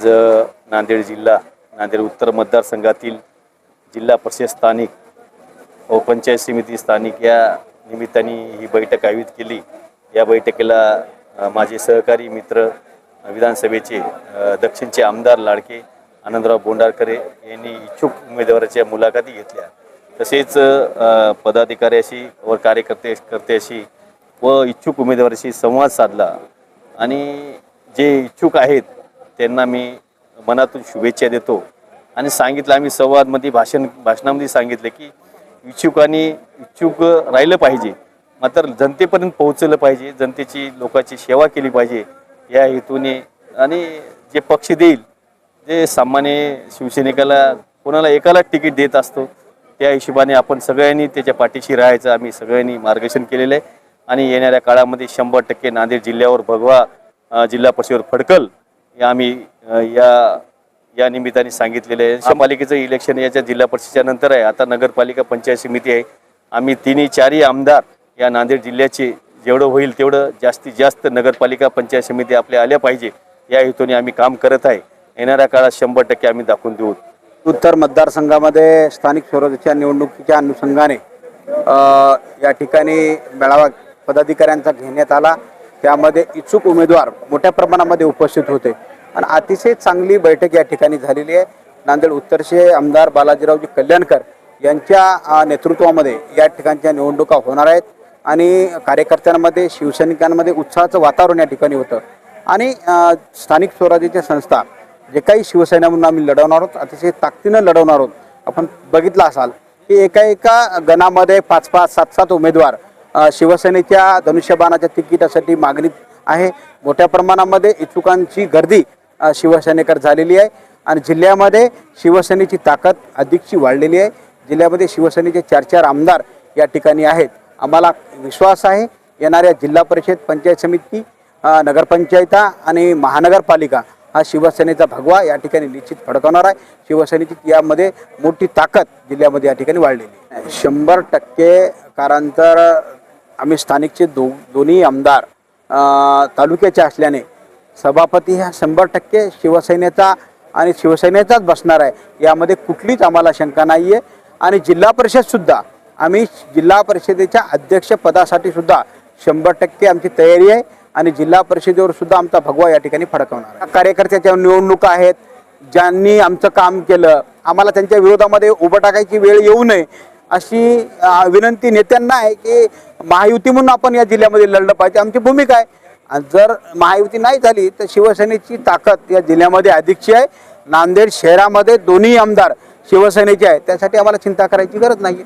आज नांदेड जिल्हा नांदेड उत्तर मतदारसंघातील जिल्हा परिषद स्थानिक व पंचायत समिती स्थानिक या निमित्ताने ही बैठक आयोजित केली. या बैठकीला माझे सहकारी मित्र विधानसभेचे दक्षिणचे आमदार लाडके आनंदराव बोंडारकरे यांनी इच्छुक उमेदवाराच्या मुलाखती घेतल्या. तसेच पदाधिकाऱ्याशी व कार्यकर्ते कर्त्याशी व इच्छुक उमेदवाराशी संवाद साधला. आणि जे इच्छुक आहेत त्यांना मी मनातून शुभेच्छा देतो. आणि सांगितलं आम्ही संवादमध्ये भाषण भाषणामध्ये सांगितलं की इच्छुकांनी इच्छुक राहिलं पाहिजे. मात्र जनतेपर्यंत पोहोचलं पाहिजे जनतेची लोकांची सेवा केली पाहिजे. या हेतूने आणि जे पक्ष देईल जे सामान्य शिवसैनिकाला कोणाला एकाला तिकीट देत असतो त्या हिशोबाने आपण सगळ्यांनी त्याच्या पाठीशी राहायचं. आम्ही सगळ्यांनी मार्गदर्शन केलेलं आहे. आणि येणाऱ्या काळामध्ये शंभर टक्के नांदेड जिल्ह्यावर भगवा जिल्हा परिषदेवर फडकल. हे आम्ही अ, या या निमित्ताने सांगितलेलं आहे. महापालिकेचं इलेक्शन याच्या जिल्हा परिषदेच्या नंतर आहे. आता नगरपालिका पंचायत समिती आहे. आम्ही तिन्ही चारही आमदार या नांदेड जिल्ह्याचे जेवढं होईल तेवढं जास्तीत जास्त नगरपालिका पंचायत समिती आपल्या आल्या पाहिजे. या हेतूने आम्ही काम करत आहे. येणाऱ्या काळात शंभर टक्के आम्ही दाखवून देऊ. उत्तर मतदारसंघामध्ये स्थानिक स्वराज्याच्या निवडणुकीच्या अनुषंगाने अ, या ठिकाणी मेळावा पदाधिकाऱ्यांचा घेण्यात आला. त्यामध्ये इच्छुक उमेदवार मोठ्या प्रमाणामध्ये उपस्थित होते. आणि अतिशय चांगली बैठक या ठिकाणी झालेली आहे. नांदेड उत्तरचे आमदार बालाजीरावजी कल्याणकर यांच्या नेतृत्वामध्ये या ठिकाणच्या निवडणुका होणार आहेत. आणि कार्यकर्त्यांमध्ये शिवसैनिकांमध्ये उत्साहाचं वातावरण या ठिकाणी होतं. आणि स्थानिक स्वराज्याच्या संस्था जे काही शिवसेना म्हणून आम्ही लढवणार आहोत अतिशय ताकदीनं लढवणार आहोत. आपण बघितलं असाल की एका एका गणामध्ये पाच पाच सात सात उमेदवार शिवसेनेच्या धनुष्यबाणाच्या तिकिटासाठी मागणी आहे. मोठ्या प्रमाणामध्ये इच्छुकांची गर्दी शिवसेनेकर झालेली आहे. आणि जिल्ह्यामध्ये शिवसेनेची ताकद अधिकची वाढलेली आहे. जिल्ह्यामध्ये शिवसेनेचे चार चार आमदार या ठिकाणी आहेत. आम्हाला विश्वास आहे येणाऱ्या जिल्हा परिषद पंचायत समिती नगरपंचायता आणि महानगरपालिका हा शिवसेनेचा भगवा या ठिकाणी निश्चित फडकवणार आहे. शिवसेनेची यामध्ये मोठी ताकद जिल्ह्यामध्ये या ठिकाणी वाढलेली आहे. शंभर टक्के कारांतर आम्ही स्थानिकचे दो दोन्ही आमदार तालुक्याचे असल्याने सभापती हा शंभर टक्के शिवसेनेचा आणि शिवसेनेचाच बसणार आहे. यामध्ये कुठलीच आम्हाला शंका नाही आहे आणि जिल्हा परिषदसुद्धा आम्ही जिल्हा परिषदेच्या अध्यक्षपदासाठी सुद्धा शंभर टक्के आमची तयारी आहे आणि जिल्हा परिषदेवर सुद्धा आमचा भगवा या ठिकाणी फडकवणार कार्यकर्त्याच्या निवडणुका आहेत. ज्यांनी आमचं काम केलं आम्हाला त्यांच्या विरोधामध्ये उभं टाकायची वेळ येऊ नये अशी विनंती नेत्यांना आहे की महायुती म्हणून आपण या जिल्ह्यामध्ये लढलं पाहिजे. आमची भूमिका आहे. आणि जर महायुती नाही झाली तर शिवसेनेची ताकद या जिल्ह्यामध्ये अधिकची आहे. नांदेड शहरामध्ये दोन्ही आमदार शिवसेनेचे आहे त्यासाठी आम्हाला चिंता करायची गरज नाही